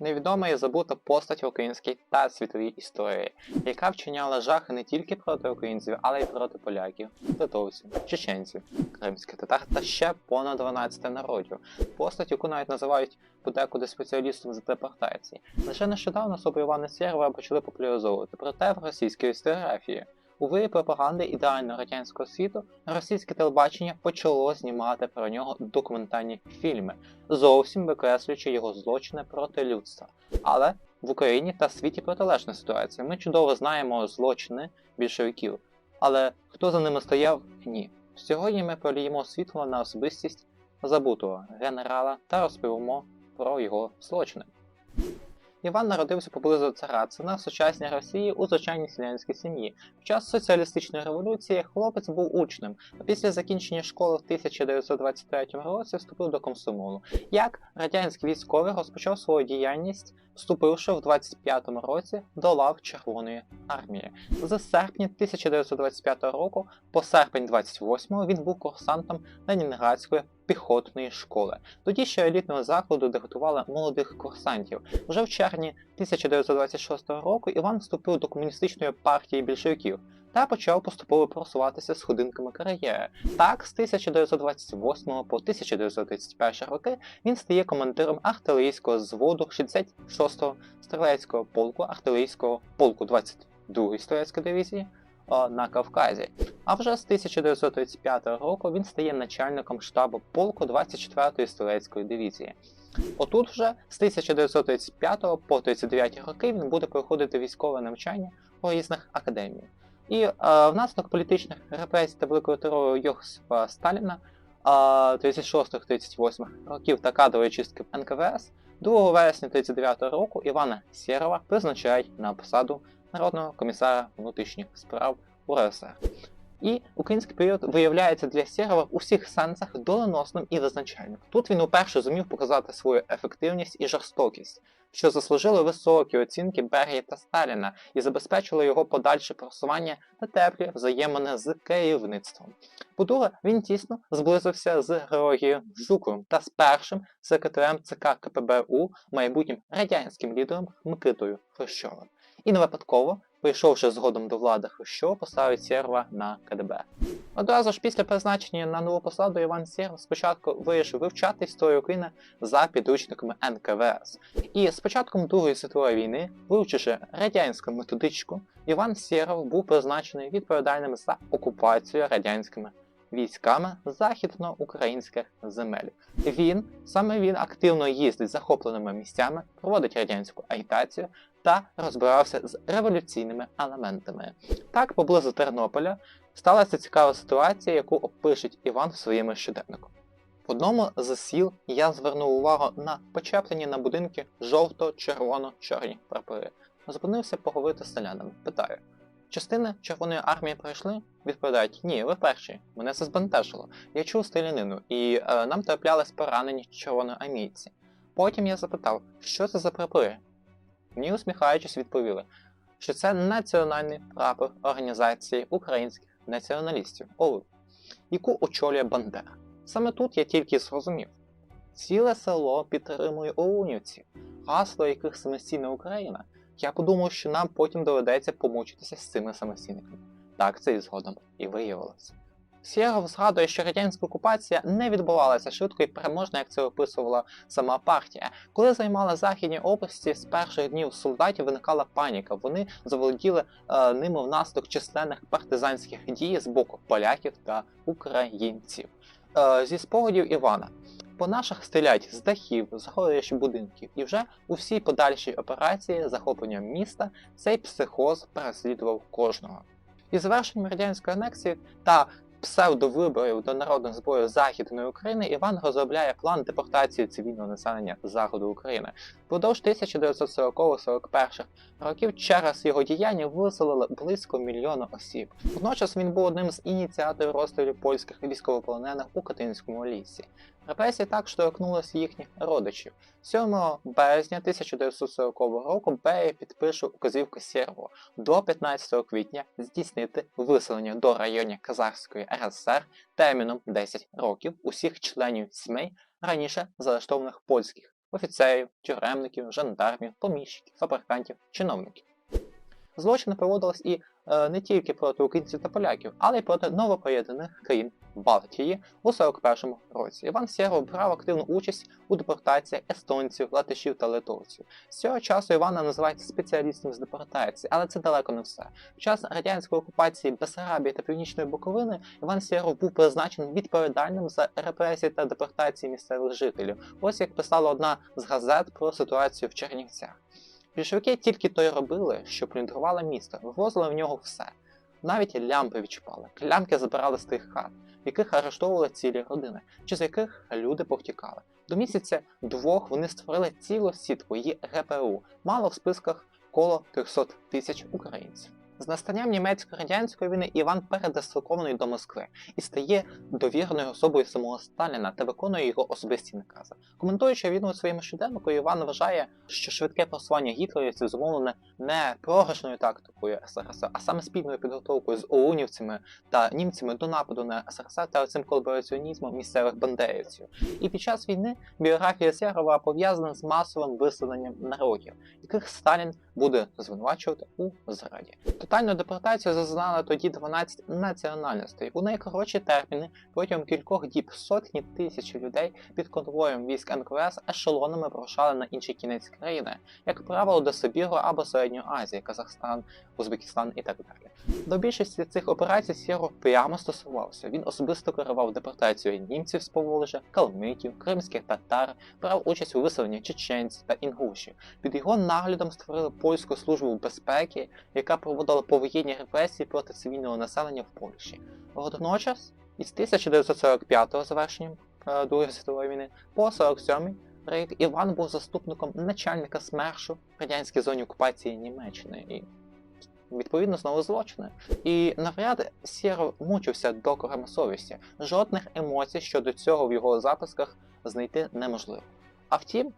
невідома і забута постать в українській та світовій історії, яка вчиняла жахи не тільки проти українців, але й проти поляків, литовців, чеченців, кримських татар та ще понад 12 народів. Постать, яку навіть називають подекуди спеціалістом з депортації. Лише нещодавно особу Івана Сєрова почали популяризовувати, проте в російській історіографії. У вирі пропаганди ідеального радянського світу російське телебачення почало знімати про нього документальні фільми, зовсім викреслюючи його злочини проти людства. Але в Україні та світі протилежна ситуація. Ми чудово знаємо злочини більшовиків. Але хто за ними стояв? Ні. Сьогодні ми проліємо світло на особистість забутого генерала та розповімо про його злочини. Іван народився поблизу Царацина в сучасній Росії у звичайній селянській сім'ї. В час соціалістичної революції хлопець був учнем, а після закінчення школи в 1923 році вступив до комсомолу. Як радянський військовий розпочав свою діяльність, вступивши в 25-му році до лав Червоної армії. З серпня 1925 року по серпень 28-го він був курсантом Ленінградської піхотної школи. Тоді ще елітного закладу, де готували молодих курсантів. Вже в червні 1926 року Іван вступив до комуністичної партії більшовиків та почав поступово просуватися сходинками кар'єри. Так, з 1928 по 1931 роки він стає командиром артилерійського зводу 66-го стрілецького полку артилерійського полку 22-ї стрілецької дивізії на Кавказі. А вже з 1935 року він стає начальником штабу полку 24-ї стрілецької дивізії. Отут вже з 1935 по 1939 роки він буде проходити військове навчання у різних академіях. І е, внаслідок політичних репресій та великого терору Йосифа Сталіна е, 36-38 років та кадрової чистки НКВС 2 вересня 1939 року Івана Сєрова призначають на посаду Народного комісара внутрішніх справ УРСР. І український період виявляється для Сєрова в усіх сенсах доленосним і визначальним. Тут він уперше зумів показати свою ефективність і жорстокість, що заслужили високі оцінки Берії та Сталіна і забезпечили його подальше просування та теплі взаємини з керівництвом. По-друге, він тісно зблизився з Георгієм Жуковим та з першим секретарем ЦК КПБУ, майбутнім радянським лідером Микитою Хрущовим. І не випадково, прийшовши згодом до влади Хрущов, поставить Сєрова на КДБ. Одразу ж після призначення на нову посаду Іван Сєров спочатку вирішив вивчати історію України за підручниками НКВС. І з початком Другої світової війни, вивчивши радянську методичку, Іван Сєров був призначений відповідальним за окупацію радянськими військами західноукраїнських земель. Він саме він активно їздить захопленими місцями, проводить радянську агітацію та розбирався з революційними елементами. Так, поблизу Тернополя сталася цікава ситуація, яку опише Іван в своєму щоденнику. В одному з сіл я звернув увагу на почеплені на будинки жовто-червоно-чорні прапори. Зупинився поговорити з селянами. Питаю: частини Червоної армії пройшли? Відповідають: ні, ви перші. Мене це збентежило. Я чув стрілянину, і е, нам траплялись поранені червоноармійці. Потім я запитав, що це за прапори? Мені усміхаючись, відповіли, що це національний прапор організації українських націоналістів ОУН, яку очолює Бандера. Саме тут я тільки зрозумів. Ціле село підтримує оунівців, гасло яких самостійна Україна. Я подумав, що нам потім доведеться помучитися з цими самостійниками. Так це і згодом і виявилося. Сєров згадує, що радянська окупація не відбувалася швидко і переможно, як це описувала сама партія. Коли займали західні області, з перших днів солдатів виникала паніка. Вони заволоділи е, ними внаслідок численних партизанських дій з боку поляків та українців. Е, зі спогадів Івана. По наших стрілять з дахів, з горищ будинків, і вже у всій подальшій операції захоплення міста цей психоз переслідував кожного. І завершенням радянської анексії та псевдовиборів до народних зборів Західної України Іван розробляє план депортації цивільного населення Заходу України. Впродовж 1940-41 років через його діяння виселили близько мільйона осіб. Водночас він був одним з ініціаторів розстрілів польських військовополонених у Катинському лісі. Репресії також торкнулися їхніх родичів. 7 березня 1940 року Берія підпише указівку Сєрву до 15 квітня здійснити виселення до районів Казахської РСР терміном 10 років усіх членів сімей раніше заарештованих польських офіцерів, тюремників, жандармів, поміщиків, фабрикантів, чиновників. Злочини проводились і не тільки проти українців та поляків, але й проти новоприєднаних країн Балтії у 41-му році. Іван Сєров брав активну участь у депортаціях естонців, латишів та литовців. З цього часу Івана називають спеціалістом з депортації, але це далеко не все. В час радянської окупації Бесарабії та Північної Буковини Іван Сєров був призначений відповідальним за репресії та депортації місцевих жителів. Ось як писала одна з газет про ситуацію в Чернівцях. Більшовики тільки то й робили, що плюндрували місто, вивозили в нього все. Навіть лямпи відчіпали, клямки забирали з тих хат, в яких арештовували цілі родини, чи з яких люди повтікали. До місяця двох вони створили цілу сітку її ГПУ, мало в списках коло 300 тисяч українців. З настанням німецько-радянської війни Іван передислокований до Москви і стає довірною особою самого Сталіна та виконує його особисті накази. Коментуючи війну у своєму щоденнику, Іван вважає, що швидке просування гітлерівців зумовлене не програшною тактикою СРСР, а саме спільною підготовкою з оунівцями та німцями до нападу на СРСР та цим колабораціонізмом місцевих бандерівців. І під час війни біографія Сєрова пов'язана з масовим виселенням народів, яких Сталін буде звинувачувати у зраді. Тотальну депортацію зазнали тоді 12 національностей. У найкоротші терміни протягом кількох діб сотні тисяч людей під конвоєм військ НКВС ешелонами вирушали на інший кінець країни, як правило, до Сибіру або Середньої Азії, Казахстан, Узбекистан і так далі. До більшості цих операцій Сєров прямо стосувався. Він особисто керував депортацією німців з Поволжя, калмиків, кримських татар, брав участь у виселенні чеченців та інгушів. Під його наглядом створили польську службу безпеки, яка проводила повоєнні репресії проти цивільного населення в Польщі. Водночас, із 1945 завершенням е, Другої світової війни по 47 рік Іван був заступником начальника СМЕРШу в радянській зоні окупації Німеччини. І Відповідно, знову злочини. І навряд Сєров мучився докорами совісті. Жодних емоцій щодо цього в його записках знайти неможливо. А втім,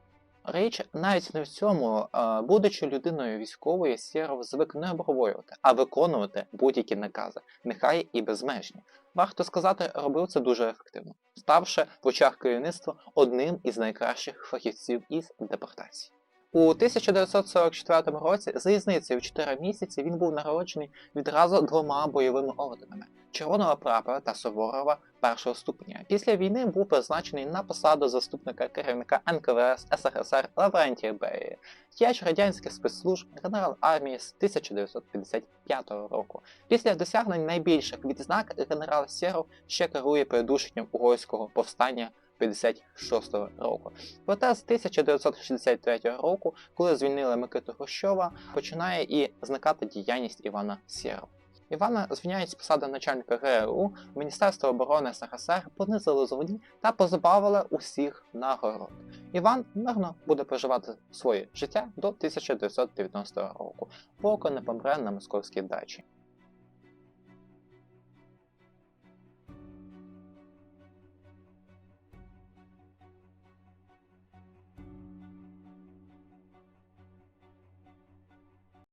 річ навіть не в цьому, будучи людиною військовою, Сєров звик не обговорювати, а виконувати будь-які накази, нехай і безмежні. Варто сказати, робив це дуже ефективно, ставши в очах керівництва одним із найкращих фахівців із депортації. У 1944 році за різницею в 4 місяці він був народжений відразу двома бойовими орденами Червоного прапора та Суворова першого ступеня. Після війни був призначений на посаду заступника керівника НКВС СРСР Лаврентія Берії, діяч радянських спецслужб, генерал армії з 1955 року. Після досягнень найбільших відзнак генерал Сєров ще керує придушенням угорського повстання 56-го року. Проте з 1963 року, коли звільнили Микиту Хрущова, починає і зникати діяльність Івана Сєрова. Івана звільняють з посади начальника ГРУ, Міністерство оборони СРСР понизили звані та позбавили усіх нагород. Іван мирно буде проживати своє життя до 1990 року, поки не помре на московській дачі.